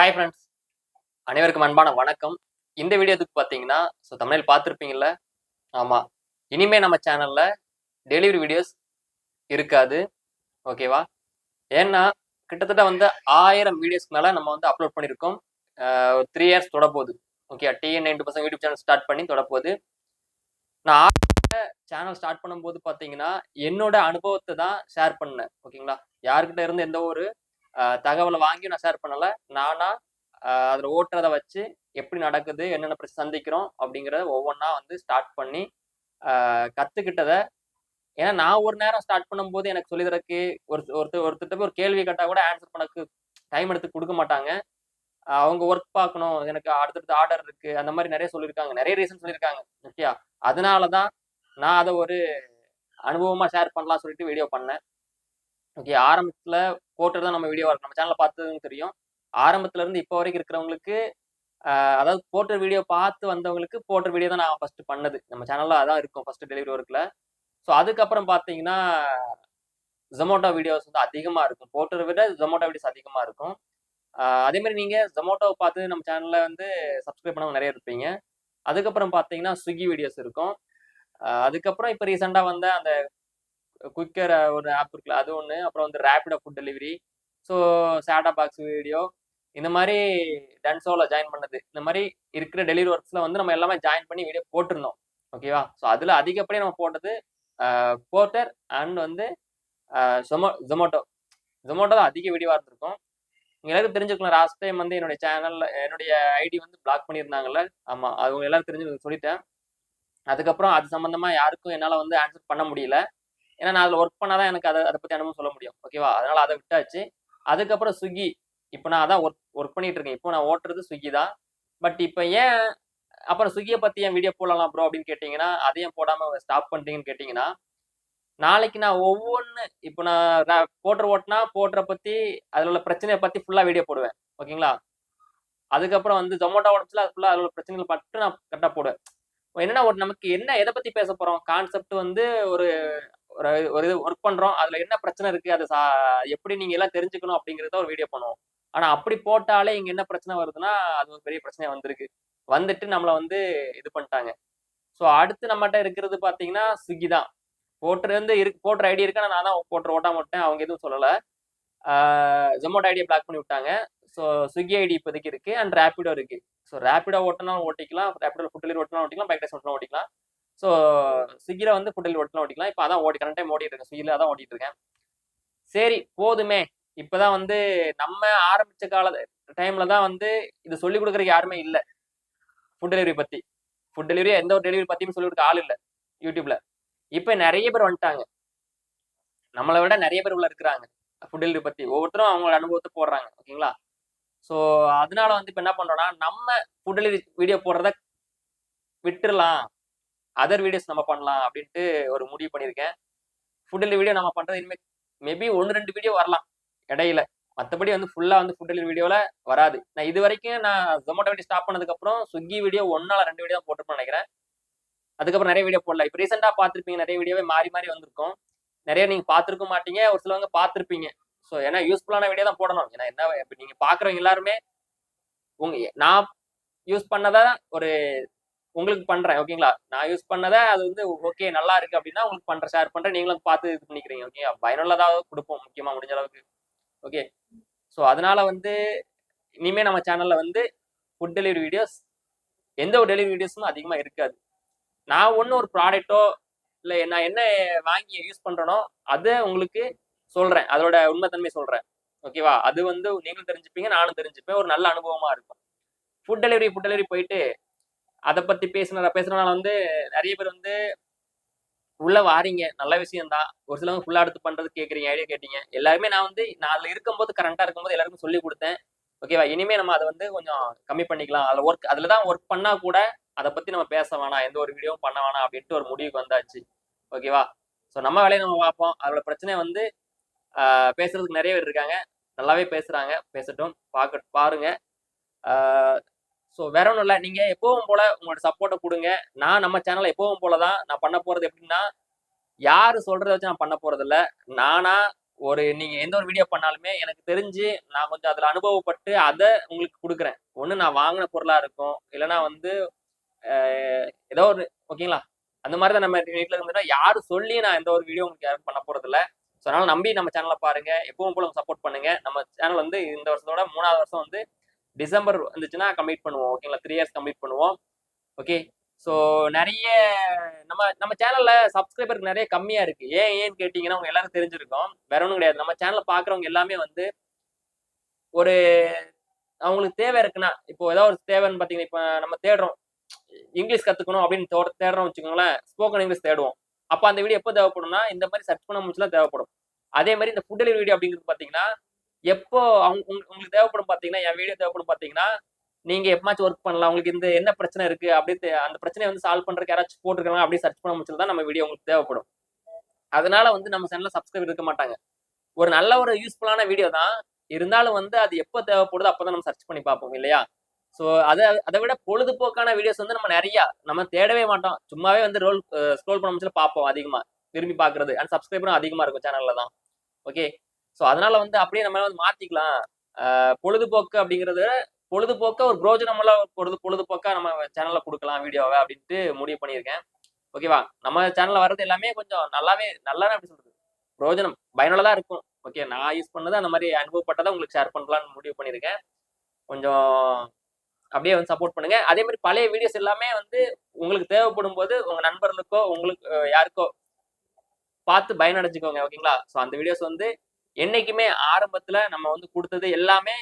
Hi friends அனைவருக்கும் அன்பான வணக்கம். இந்த வீடியோத்துக்கு பார்த்தீங்கன்னா ஸோ தமிழில் பார்த்துருப்பீங்கல்ல? ஆமாம் இனிமே நம்ம சேனலில் டெலிவரி வீடியோஸ் இருக்காது. ஓகேவா ஏன்னா கிட்டத்தட்ட வந்து ஆயிரம் வீடியோஸ்க்கு மேலே நம்ம வந்து அப்லோட் பண்ணியிருக்கோம் three years தொடப்போகுது. Okay TN ninety percent YouTube channel start பண்ணி தொடப்போகுது. நான் சேனல் ஸ்டார்ட் பண்ணும்போது பார்த்தீங்கன்னா என்னோட அனுபவத்தை தான் ஷேர் பண்ணேன். ஓகேங்களா யார்கிட்ட இருந்து எந்த ஒரு தகவலை வாங்கி நான் ஷேர் பண்ணல. நானா அதில் ஓட்டுறத வச்சு எப்படி நடக்குது என்னென்ன பிரச்சனை சந்திக்கிறோம் அப்படிங்கிறத ஒவ்வொன்றா வந்து ஸ்டார்ட் பண்ணி கற்றுக்கிட்டத ஏன்னா நான் ஒரு நேரம் ஸ்டார்ட் பண்ணும்போது எனக்கு சொல்லிதரக்கு ஒரு ஒருத்தர் ஒருத்தர் ஒரு கேள்வி கேட்டால் கூட ஆன்சர் பண்ணக்கு டைம் எடுத்து கொடுக்க மாட்டாங்க. அவங்க ஒர்க் பார்க்கணும் எனக்கு அடுத்தடுத்து ஆர்டர் இருக்கு அந்த மாதிரி நிறைய சொல்லியிருக்காங்க. நிறைய ரீசன் சொல்லியிருக்காங்க ஓகேயா அதனால தான் நான் அதை ஒரு அனுபவமாக ஷேர் பண்ணலாம் சொல்லிட்டு வீடியோ பண்ணேன். ஓகே ஆரம்பத்தில் போட்டு தான் நம்ம வீடியோ நம்ம சேனல்ல பார்த்ததுன்னு தெரியும். ஆரம்பத்துல இருந்து இப்போ வரைக்கும் இருக்கிறவங்களுக்கு அதாவது போட்டர் வீடியோ பார்த்து வந்தவங்களுக்கு போட்ட வீடியோ தான் நான் ஃபர்ஸ்ட் பண்ணது. நம்ம சேனல்ல அதான் இருக்கும் ஃபர்ஸ்ட் டெலிவரி ஒர்க்கில் ஸோ அதுக்கப்புறம் பார்த்தீங்கன்னா ஜொமோட்டோ வீடியோஸ் வந்து அதிகமாக இருக்கும். போட்டரை விட ஜொமோட்டோ வீடியோஸ் அதிகமாக இருக்கும். அதேமாதிரி நீங்கள் ஜொமோட்டோவை பார்த்து நம்ம சேனலில் வந்து சப்ஸ்கிரைப் பண்ணவங்க நிறைய இருப்பீங்க. அதுக்கப்புறம் பார்த்தீங்கன்னா ஸ்விக்கி வீடியோஸ் இருக்கும். அதுக்கப்புறம் இப்போ ரீசெண்டாக வந்த அந்த குயிக்கர் ஒரு ஆப் இருக்குல்ல அது ஒன்று அப்புறம் வந்து ரேப்பிடோ ஃபுட் டெலிவரி ஸோ சேட்டா பாக்ஸ் வீடியோ இந்த மாதிரி டன்சோவில் ஜாயின் பண்ணது. இந்த மாதிரி இருக்கிற டெலிவரி ஒர்க்ஸில் வந்து நம்ம எல்லாமே ஜாயின் பண்ணி வீடியோ போட்டிருந்தோம். ஓகேவா ஸோ அதில் அதிகப்படியாக நம்ம போட்டது போர்ட்டர் அண்ட் வந்து ஜொமோ ஜொமோட்டோ ஜொமோட்டோ தான் அதிக வீடியோவாக இருந்திருக்கும். உங்க எல்லாருக்கும் தெரிஞ்சுக்கலாம் லாஸ்ட் டைம் வந்து என்னுடைய சேனலில் என்னுடைய ஐடி வந்து பிளாக் பண்ணியிருந்தாங்கல்ல? ஆமாம் அவங்க எல்லாரும் தெரிஞ்சு சொல்லிட்டேன். அதுக்கப்புறம் அது சம்மந்தமாக யாருக்கும் என்னால் வந்து ஆன்சர் பண்ண முடியல. ஏன்னா நான் அதில் ஒர்க் பண்ணாதான் எனக்கு அதை அதை பற்றி அனுபவம் சொல்ல முடியும். ஓகேவா அதனால அதை விட்டாச்சு. அதுக்கப்புறம் ஸ்விக்கி. இப்போ நான் அதான் ஒர்க் ஒர்க் பண்ணிட்டு இருக்கேன். இப்போ நான் ஓட்டுறது ஸ்விக்கி தான். பட் இப்போ ஏன் அப்புறம் ஸ்விக்கியை பற்றி ஏன் வீடியோ போடலாம் ப்ரோ அப்படின்னு கேட்டிங்கன்னா அதையும் போடாமல் ஸ்டாப் பண்ணிட்டீங்கன்னு கேட்டிங்கன்னா நாளைக்கு நான் ஒவ்வொன்று இப்போ நான் போட்டுற ஓட்டினா போட்டரை பற்றி அதில் உள்ள பிரச்சனையை பற்றி ஃபுல்லாக வீடியோ போடுவேன். ஓகேங்களா அதுக்கப்புறம் வந்து ஜொமேட்டோ உடச்சுல அது ஃபுல்லாக அதில் உள்ள பிரச்சனைகள் மட்டும் நான் கரெக்டாக போடுவேன். என்னன்னா ஒரு நமக்கு என்ன எதை பற்றி பேச போகிறோம் கான்செப்ட் வந்து ஒரு ஒரு ஒரு இது ஒர்க் பண்றோம் அதுல என்ன பிரச்சனை இருக்கு அதை சா- எப்படி நீங்க எல்லாம் தெரிஞ்சுக்கணும் அப்படிங்கறத ஒரு வீடியோ பண்ணுவோம். ஆனா அப்படி போட்டாலே இங்க என்ன பிரச்சனை வருதுன்னா அது ஒரு பெரிய பிரச்சனையா வந்திருக்கு. வந்துட்டு நம்மளை வந்து இது பண்ணிட்டாங்க. ஸோ அடுத்து நம்மகிட்ட இருக்கிறது பாத்தீங்கன்னா ஸ்விக்கி தான். போட்டுரு வந்து இருக்கு போட்டுற ஐடி இருக்கு நான் தான் போட்டுற ஓட்டாம விட்டேன் அவங்க எதுவும் சொல்லலை. ஜொமோட்டோ ஐடியை பிளாக் பண்ணி விட்டாங்க. ஸோ ஸ்விக்கி ஐடி இப்போதைக்கு இருக்கு அண்ட் ரேப்பிடோ இருக்கு. ஸோ ரேப்பிடோ ஓட்டினாலும் ஓட்டிக்கலாம் ரேப்பிடோ ஃபுட் டெலிவரி ஓட்டினாலும் ஓட்டிக்கலாம் பைக் டேஸ் ஓட்டினாலும் ஓட்டிக்கலாம். ஸோ ஸ்விக்கியில் வந்து ஃபுட் டெலிவரி ஓட்டலாம் ஓட்டிக்கலாம். இப்போ அதான் ஓடி கரண்ட் டைம் ஓடிட்டு இருக்கேன் ஸ்விக்கியில் தான் ஓட்டிட்டு இருக்கேன். சரி போதுமே. இப்போதான் வந்து நம்ம ஆரம்பிச்ச கால டைம்ல தான் வந்து இது சொல்லி கொடுக்குறதுக்கு யாருமே இல்லை. ஃபுட் டெலிவரி பற்றி ஃபுட் டெலிவரி எந்த ஒரு டெலிவரி பற்றியும் சொல்லி கொடுக்க ஆள் இல்லை. யூடியூப்ல இப்போ நிறைய பேர் வந்துட்டாங்க. நம்மளை விட நிறைய பேர் உள்ள இருக்கிறாங்க. ஃபுட் டெலிவரி பற்றி ஒவ்வொருத்தரும் அவங்களோட அனுபவத்தை போடுறாங்க. ஓகேங்களா? ஸோ அதனால வந்து இப்போ என்ன பண்றோம்னா நம்ம ஃபுட் டெலிவரி வீடியோ போடுறத விட்டுறலாம். அதர் வீடியோஸ் நம்ம பண்ணலாம் அப்படின்ட்டு ஒரு முடிவு பண்ணியிருக்கேன். ஃபுட் டெலிவரி வீடியோ நம்ம பண்ணுறது இனிமேல் மேபி ஒன்று ரெண்டு வீடியோ வரலாம் இடையில. மற்றபடி வந்து ஃபுல்லாக வந்து ஃபுட் டெலிவரி வீடியோவில் வராது. நான் இது வரைக்கும் நான் ஜொமேட்டோ வீடியோ ஸ்டாப் பண்ணதுக்கப்புறம் ஸ்விக்கி வீடியோ ஒன்றால் ரெண்டு வீடியோ தான் போட்டுருப்பேன் நினைக்கிறேன். அதுக்கப்புறம் நிறைய வீடியோ போடல. இப்போ ரீசெண்டாக பார்த்துருப்பீங்க நிறைய வீடியோவே மாறி மாறி வந்திருக்கும். நிறைய நீங்கள் பார்த்துருக்க மாட்டீங்க ஒரு சிலவங்க பார்த்துருப்பீங்க. ஸோ ஏன்னா யூஸ்ஃபுல்லான வீடியோ தான் போடணும். ஏன்னா என்ன இப்போ நீங்கள் பார்க்குறவங்க எல்லாருமே உங்க நான் யூஸ் பண்ணதான் ஒரு உங்களுக்கு பண்றேன் ஓகேங்களா நான் யூஸ் பண்ணதை அது வந்து ஓகே நல்லா இருக்கு அப்படின்னா உங்களுக்கு பண்றேன் ஷேர் பண்றேன். நீங்களும் பார்த்து இது பண்ணிக்கிறீங்க ஓகே பயனுள்ளதாக கொடுப்போம் முக்கியமா முடிஞ்ச அளவுக்கு ஓகே ஸோ அதனால வந்து இனிமே நம்ம சேனல்ல வந்து ஃபுட் டெலிவரி வீடியோஸ் எந்த ஒரு டெலிவரி வீடியோஸும் அதிகமா இருக்காது. நான் ஒன்றும் ஒரு ப்ராடக்ட்டோ இல்லை நான் என்ன வாங்கி யூஸ் பண்றேனோ அதை உங்களுக்கு சொல்றேன். அதோட உண்மைத்தன்மை சொல்றேன் ஓகேவா அது வந்து நீங்களும் தெரிஞ்சுப்பீங்க நானும் தெரிஞ்சுப்பேன். ஒரு நல்ல அனுபவமா இருக்கும். ஃபுட் டெலிவரி ஃபுட் டெலிவரி போயிட்டு அதை பத்தி பேசுன பேசுறதுனால வந்து நிறைய பேர் வந்து உள்ள வாரீங்க. நல்ல விஷயம் தான் ஒரு சிலவங்க ஃபுல்லா எடுத்து பண்றது கேக்குறீங்க ஐடியா கேட்டீங்க. எல்லாருமே நான் வந்து நான் அதுல இருக்கும்போது கரண்டா இருக்கும்போது எல்லாருக்கும் சொல்லி கொடுத்தேன். ஓகேவா இனிமே நம்ம அதை வந்து கொஞ்சம் கம்மி பண்ணிக்கலாம். அதுல ஒர்க் அதில் தான் ஒர்க் பண்ணா கூட அதை பத்தி நம்ம பேச வேணாம். எந்த ஒரு வீடியோவும் பண்ண வேணாம் அப்படின்ட்டு ஒரு முடிவுக்கு வந்தாச்சு. ஓகேவா ஸோ நம்ம வேலையை நம்ம பார்ப்போம். அதோட பிரச்சனை வந்து பேசுறதுக்கு நிறைய பேர் இருக்காங்க. நல்லாவே பேசுறாங்க. பேசட்டும். பார்க்க பாருங்க. ஸோ வேற ஒன்றும் இல்லை. நீங்கள் எப்பவும் போல உங்களோட சப்போர்ட்டை கொடுங்க. நான் நம்ம சேனலை எப்பவும் போல தான் நான் பண்ண போகிறது எப்படின்னா யார் சொல்கிறத வச்சு நான் பண்ண போகிறதில்ல நானாக நானா ஒரு நீங்கள் எந்த ஒரு வீடியோ பண்ணாலுமே எனக்கு தெரிஞ்சு நான் கொஞ்சம் அதில் அனுபவப்பட்டு அதை உங்களுக்கு கொடுக்குறேன். ஒன்று நான் வாங்கின பொருளாக இருக்கும். இல்லைன்னா வந்து ஏதோ ஒரு ஓகேங்களா அந்த மாதிரி தான் நம்ம வீட்டில் இருந்துட்டா யாரும் சொல்லி நான் எந்த ஒரு வீடியோ உங்களுக்கு யாரும் பண்ண போகிறதில்ல ஸோ அதனால் நம்பி நம்ம சேனலை பாருங்கள் எப்பவும் போல சப்போர்ட் பண்ணுங்க. நம்ம சேனல் வந்து இந்த வருஷத்தோட மூணாவது வருஷம் வந்து டிசம்பர் வந்துச்சுன்னா கம்ப்ளீட் பண்ணுவோம். ஓகேங்களா த்ரீ இயர்ஸ் கம்ப்ளீட் பண்ணுவோம். ஓகே ஸோ நிறைய நம்ம நம்ம சேனல்ல சப்ஸ்கிரைபருக்கு நிறைய கம்மியா இருக்கு. ஏன் ஏன்னு கேட்டீங்கன்னா உங்க எல்லாரும் தெரிஞ்சிருக்கோம். வேற ஒன்றும் கிடையாது. நம்ம சேனலை பாக்குறவங்க எல்லாமே வந்து ஒரு அவங்களுக்கு தேவை இருக்குன்னா இப்போ ஏதாவது ஒரு தேவைன்னு பார்த்தீங்கன்னா இப்போ நம்ம தேடுறோம். இங்கிலீஷ் கத்துக்கணும் அப்படின்னு தோ தேடுறோம் வச்சுக்கோங்களேன். ஸ்போக்கன் இங்கிலீஷ் தேடுவோம். அப்போ அந்த வீடியோ எப்போ தேவைப்படும்னா இந்த மாதிரி சர்ச் பண்ண முடிச்சுலாம் தேவைப்படும். அதே மாதிரி இந்த ஃபுட் டெலிவரி வீடியோ அப்படிங்கிறது பார்த்தீங்கன்னா எப்போ அவங்க உங்களுக்கு தேவைப்படும் பாத்தீங்கன்னா என் வீடியோ தேவைப்படும் பாத்தீங்கன்னா நீங்க எப்பமாச்சும் ஒர்க் பண்ணலாம். உங்களுக்கு இந்த என்ன பிரச்சனை இருக்கு அப்படி அந்த பிரச்சனையை வந்து சால்வ் பண்றதுக்கு யாராச்சும் போட்டுருக்கலாம் அப்படி சர்ச் பண்ண முடிச்சது தான் நம்ம வீடியோ உங்களுக்கு தேவைப்படும். அதனால வந்து நம்ம சேனல்ல சப்ஸ்கிரைப் இருக்க மாட்டாங்க. ஒரு நல்ல ஒரு யூஸ்ஃபுல்லான வீடியோ தான். இருந்தாலும் வந்து அது எப்போ தேவைப்படுதோ அப்பதான் நம்ம சர்ச் பண்ணி பார்ப்போம் இல்லையா? ஸோ அதை அதை விட பொழுதுபோக்கான வீடியோஸ் வந்து நம்ம நிறைய நம்ம தேடவே மாட்டோம். சும்மாவே வந்து ரோல் ஸ்க்ரோல் பண்ண முடிச்சு பார்ப்போம் அதிகமா. விரும்பி பார்க்குறது. அண்ட் சப்ஸ்கிரைபரும் அதிகமா இருக்கும் சேனல்ல தான். ஓகே ஸோ அதனால வந்து அப்படியே நம்ம வந்து மாத்திக்கலாம். பொழுதுபோக்கு அப்படிங்கிறத பொழுதுபோக்க ஒரு பிரோஜனமுள்ள பொழுது பொழுதுபோக்கா நம்ம சேனல்ல கொடுக்கலாம் வீடியோவை அப்படின்ட்டு முடிவு பண்ணியிருக்கேன். ஓகேவா நம்ம சேனல்ல வர்றது எல்லாமே கொஞ்சம் நல்லாவே நல்லா அப்படி சொல்றது? பிரோஜனம் பயனுள்ளதா இருக்கும். ஓகே நான் யூஸ் பண்ணது அந்த மாதிரி அனுபவப்பட்டதை உங்களுக்கு ஷேர் பண்ணலாம்னு முடிவு பண்ணியிருக்கேன். கொஞ்சம் அப்படியே வந்து சப்போர்ட் பண்ணுங்க. அதே மாதிரி பழைய வீடியோஸ் எல்லாமே வந்து உங்களுக்கு தேவைப்படும் போது உங்க நண்பர்களுக்கோ உங்களுக்கு யாருக்கோ பார்த்து பயனடைஞ்சுக்கோங்க ஓகேங்களா ஸோ அந்த வீடியோஸ் வந்து என்னைக்குமே ஆரம்பத்துல நம்ம வந்து கொடுத்தது எல்லாமே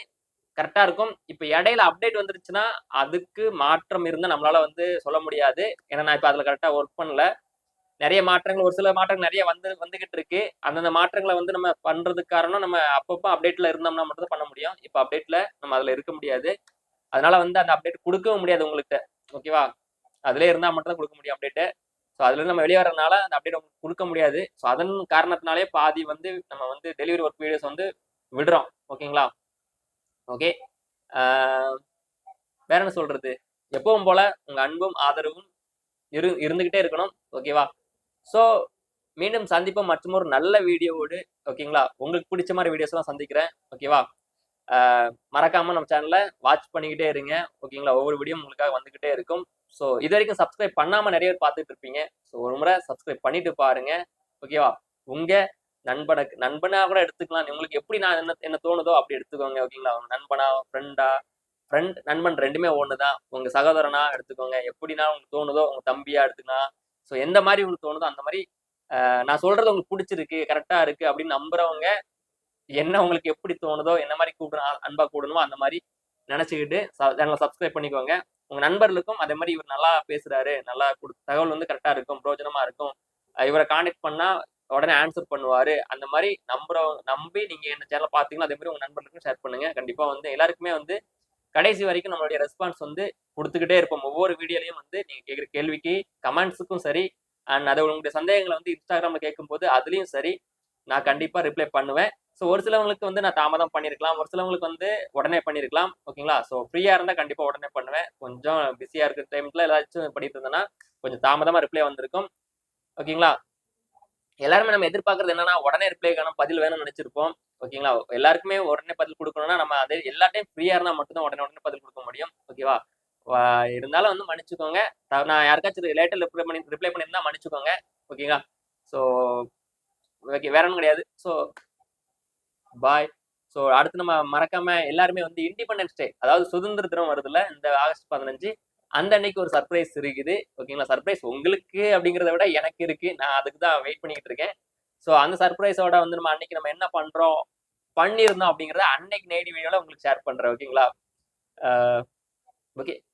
கரெக்டா இருக்கும். இப்போ இடையில அப்டேட் வந்துருச்சுன்னா அதுக்கு மாற்றம் இருந்தா நம்மளால வந்து சொல்ல முடியாது. ஏன்னா நான் இப்போ அதுல கரெக்டா ஒர்க் பண்ணல. நிறைய மாற்றங்கள் ஒரு சில மாற்றங்கள் நிறைய வந்து வந்துகிட்டு இருக்கு. அந்தந்த மாற்றங்களை வந்து நம்ம பண்றதுக்கு காரணம் நம்ம அப்பப்போ அப்டேட்ல இருந்தோம்னா மட்டும் தான் பண்ண முடியும். இப்போ அப்டேட்ல நம்ம அதுல இருக்க முடியாது. அதனால வந்து அந்த அப்டேட் கொடுக்கவும் முடியாது உங்கள்கிட்ட ஓகேவா அதுல இருந்தா மட்டும் தான் கொடுக்க முடியும் அப்டேட்டு ஸோ அதுலேருந்து நம்ம வெளியே வரனால அந்த அப்டேட் உங்களுக்கு கொடுக்க முடியாது. ஸோ அதன் காரணத்தினாலே பாதி வந்து நம்ம வந்து டெலிவரி ஒர்க் வீடியோஸ் வந்து விடுறோம். ஓகேங்களா? ஓகே வேற என்ன சொல்றது? எப்பவும் போல உங்க அன்பும் ஆதரவும் இரு இருந்துகிட்டே இருக்கணும். ஓகேவா ஸோ மீண்டும் சந்திப்போம். மற்றும் ஒரு நல்ல வீடியோவோடு ஓகேங்களா உங்களுக்கு பிடிச்ச மாதிரி வீடியோஸ்லாம் சந்திக்கிறேன். ஓகேவா மறக்காம நம்ம சேனலை வாட்ச் பண்ணிக்கிட்டே இருங்க. ஓகேங்களா? ஒவ்வொரு வீடியோ உங்களுக்காக வந்துகிட்டே இருக்கும். ஸோ இது வரைக்கும் சப்ஸ்கிரைப் பண்ணாம நிறைய பேர் பார்த்துட்டு இருப்பீங்க. ஸோ ஒரு முறை சப்ஸ்கிரைப் பண்ணிட்டு பாருங்க. ஓகேவா உங்க நண்பனுக்கு நண்பனா கூட எடுத்துக்கலாம். உங்களுக்கு எப்படி நான் என்ன என்ன தோணுதோ அப்படி எடுத்துக்கோங்க. ஓகேங்களா? உங்க நண்பனா ஃப்ரெண்டா ஃப்ரெண்ட் நண்பன் ரெண்டுமே ஒன்று தான் உங்க சகோதரனா எடுத்துக்கோங்க. எப்படின்னா உங்களுக்கு தோணுதோ உங்க தம்பியா எடுத்துக்கலாம். ஸோ எந்த மாதிரி உங்களுக்கு தோணுதோ அந்த மாதிரி நான் சொல்றது உங்களுக்கு பிடிச்சிருக்கு கரெக்டா இருக்கு அப்படின்னு நம்புறவங்க என்ன உங்களுக்கு எப்படி தோணுதோ என்ன மாதிரி கூப்பிடணும் அன்பா கூடணுமோ அந்த மாதிரி நினைச்சுக்கிட்டு சேனலை சப்ஸ்கிரைப் பண்ணிக்கோங்க. உங்க நண்பர்களுக்கும் அதே மாதிரி இவர் நல்லா பேசுறாரு நல்லா கொடு தகவல் வந்து கரெக்டா இருக்கும் பிரோஜனமா இருக்கும். இவரை கான்டாக்ட் பண்ணா உடனே ஆன்சர் பண்ணுவாரு. அந்த மாதிரி நம்புற நம்பி நீங்க என்ன சேனல் பாத்தீங்கன்னா அதே மாதிரி உங்க நண்பர்களுக்கும் ஷேர் பண்ணுங்க. கண்டிப்பா வந்து எல்லாருக்குமே வந்து கடைசி வரைக்கும் நம்மளுடைய ரெஸ்பான்ஸ் வந்து கொடுத்துக்கிட்டே இருப்போம். ஒவ்வொரு வீடியோலையும் வந்து நீங்க கேட்குற கேள்விக்கு கமெண்ட்ஸுக்கும் சரி அண்ட் அதை உங்களுடைய சந்தேகங்களை வந்து இன்ஸ்டாகிராம்ல கேட்கும்போது அதுலயும் சரி நான் கண்டிப்பா ரிப்ளை பண்ணுவேன். ஸோ ஒரு சிலவங்களுக்கு வந்து நான் தாமதம் பண்ணியிருக்கலாம் ஒரு சிலவங்களுக்கு வந்து உடனே பண்ணியிருக்கலாம் ஓகேங்களா ஸோ ஃப்ரீயா இருந்தா கண்டிப்பா உடனே பண்ணுவேன். கொஞ்சம் பிஸியா இருக்கிற டைம்ல ஏதாச்சும் பண்ணிட்டு இருந்தேன்னா கொஞ்சம் தாமதமா ரிப்ளை வந்திருக்கும். ஓகேங்களா எல்லாருமே நம்ம எதிர்பார்க்கறது என்னன்னா உடனே ரிப்ளை காணும் பதில் வேணும்னு நினைச்சிருப்போம். ஓகேங்களா எல்லாருக்குமே உடனே பதில் கொடுக்கணும்னா நம்ம அதே எல்லா டைம் ஃப்ரீயா இருந்தா மட்டும்தான் உடனே உடனே பதில் கொடுக்க முடியும். ஓகேவா வா- இருந்தாலும் வந்து மன்னிச்சுக்கோங்க. நான் யாருக்காச்சும் லேட்டர் ரிப்ளை பண்ணி ரிப்ளை பண்ணியிருந்தா மன்னிச்சுக்கோங்க. ஓகேங்களா ஸோ ஓகே வேற ஒன்றும் கிடையாது. ஸோ பாய் ஸோ அடுத்து நம்ம மறக்காம எல்லாருமே வந்து இண்டிபெண்டன்ஸ் டே அதாவது சுதந்திர தினம் வருதுல இந்த ஆகஸ்ட் பதினஞ்சு அந்த அன்னைக்கு ஒரு சர்ப்ரைஸ் இருக்குது. ஓகேங்களா சர்ப்ரைஸ் உங்களுக்கு அப்படிங்கிறத விட எனக்கு இருக்கு. நான் அதுக்கு தான் வெயிட் பண்ணிக்கிட்டு இருக்கேன். ஸோ அந்த சர்ப்ரைஸோட வந்து நம்ம அன்னைக்கு நம்ம என்ன பண்றோம் பண்ணியிருந்தோம் அப்படிங்கிறத அன்னைக்கு நேடி வீடியோவில் உங்களுக்கு ஷேர் பண்றேன். ஓகேங்களா ஓகே uh,